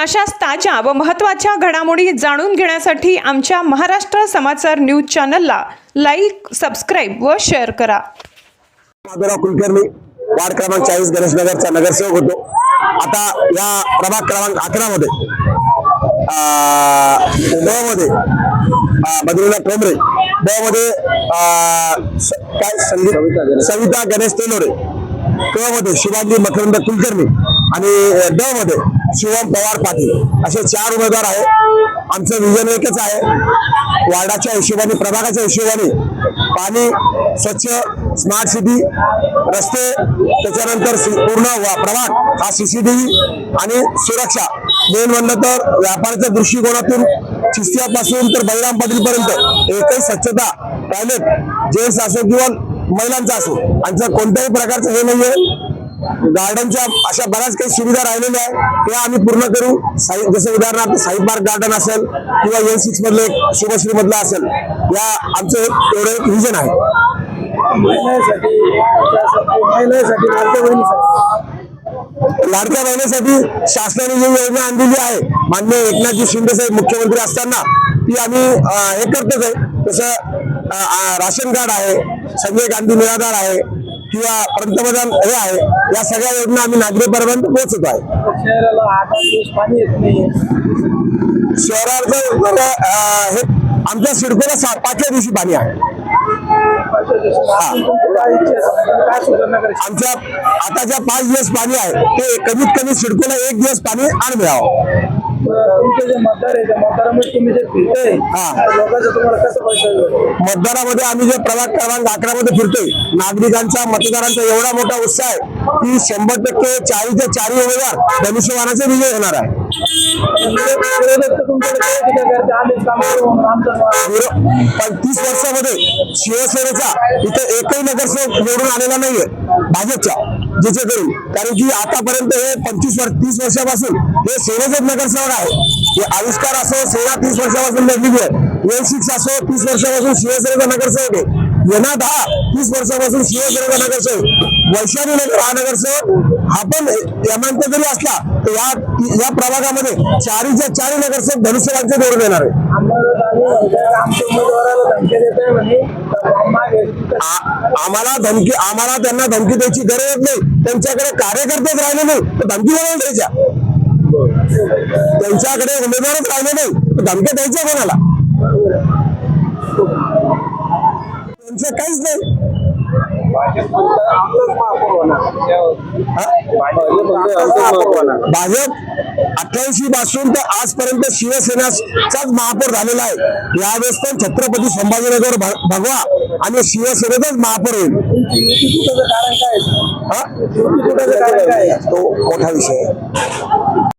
अशाच ताज्या व महत्त्वाच्या घडामोडी जाणून घेण्यासाठी आमच्या महाराष्ट्र समाचार न्यूज चॅनलला लाईक सबस्क्राईब व शेअर करा. माधवराव कुलकर्णी वार्ड क्रमांक चाळीस गणेश नगरचा नगरसेवक होतो. आता या प्रभाग क्रमांक अकरा मध्ये मध्ये बद्रीनाथ ठोंबरे मध्ये अं, काय संगीत सविता गणेश तेलोरे क मध्ये शिवाजी मकरंद कुलकर्णी आणि ड मध्ये शिवम पवार पाटील असे चार उमेदवार आहेत. आमचं विजन एकच आहे. वार्डाच्या हिशोबाने प्रभागाच्या हिशोबाने पाणी स्वच्छ स्मार्ट सिटी रस्ते त्याच्यानंतर पूर्ण प्रभाग हा सीसीटीव्ही आणि सुरक्षा. मेन म्हणलं तर व्यापाराच्या दृष्टिकोनातून चिस्त्यापासून तर बहिराम पाटील पर्यंत एकही स्वच्छता टॉयलेट जेंट्स असो किंवा महिलांचा असो आमचं कोणत्याही प्रकारचं हे नाहीये. गार्डनच्या अशा बऱ्याच काही सुविधा राहिलेल्या आहेत. त्या आम्ही पूर्ण करू. साई जसं उदाहरणार्थ साई पार्क गार्डन असेल किंवा एन सिक्स मधलं एक शुभश्री मधलं असेल या आमचं एक एवढं एक विजन आहे. लाडक्या बहिणीसाठी. शासनाने जी योजना आणलेली आहे मान्य एकनाथजी शिंदे साहेब मुख्यमंत्री असताना ती आम्ही हे करतोच आहे. तसं राशन कार्ड आहे संजय गांधी निराधार आहे किंवा पंतप्रधान हे आहे या सगळ्या योजना आम्ही नागरिकांपर्यंत पोहोचवतो आहे शहराचं हे आमच्या सिडकोला पाचव्या दिवशी पाणी आहे. आमच्या आता ज्या पाच दिवस पाणी आहे ते कमीत कमी सिडकोला एक दिवस पाणी आण मिळावं. तुमचे जे मतदार आहे त्या मतदारामध्ये तुम्ही जे फिरताय हा. त्या लोकांचं तुम्हाला कसं पैसा मतदारामध्ये आम्ही जे प्रभाग क्रमांक अकरा मध्ये फिरतोय नागरिकांचा मतदारांचा एवढा मोठा उत्साह आहे की शंभर टक्के चाळीसच्या चारही उमेदवार धनुष्यबाणाचे विजय होणार आहे. विरोधक तर तुमच्याकडे काय टीका करते आम्ही काम करू म्हणून आमचं नाव- विरो- पण तीस वर्षामध्ये शिवसेनेचा इथे एकही नगरसेवक निवडून आलेला नाहीये. भाजपच्या जिचे करून कारण की आतापर्यंत हे पंचवीस वर्ष तीस वर्षापासून हे सेनेचेच नगरसेवक आहे हे आविष्कार असो सेना तीस वर्षापासून एन सिक्स असो तीस वर्षापासून शिवसेनेचा नगरसेवक आहे. येना दहा तीस वर्षापासून शिवसेनेचा नगरसेवक वैशाली नगर हा नगरसेवक हा पण यमांत जरी असला तर या या प्रभागामध्ये चारीच्या चारी नगरसेवक धनुष्यबाणचे निवडून येणार आहे आम्हाला धमकी आम्हाला धमकी आम्हाला त्यांना धमकी द्यायची गरज नाही. त्यांच्याकडे कार्यकर्तेच राहिले नाही तर धमकी कोणाला द्यायच्या? त्यांच्याकडे उमेदवारच राहिले नाही तर धमकी द्यायच्या कोणाला? त्यांचं काहीच नाही. भाजप अठ्ठ्याऐंशी पासून तर आजपर्यंत शिवसेनाचाच महापौर झालेला आहे यावेळेस पण छत्रपती संभाजीनगर भगवा आणि शिवसेनेचाच महापौर होईल कारण काय? हा? तो मोठा विषय आहे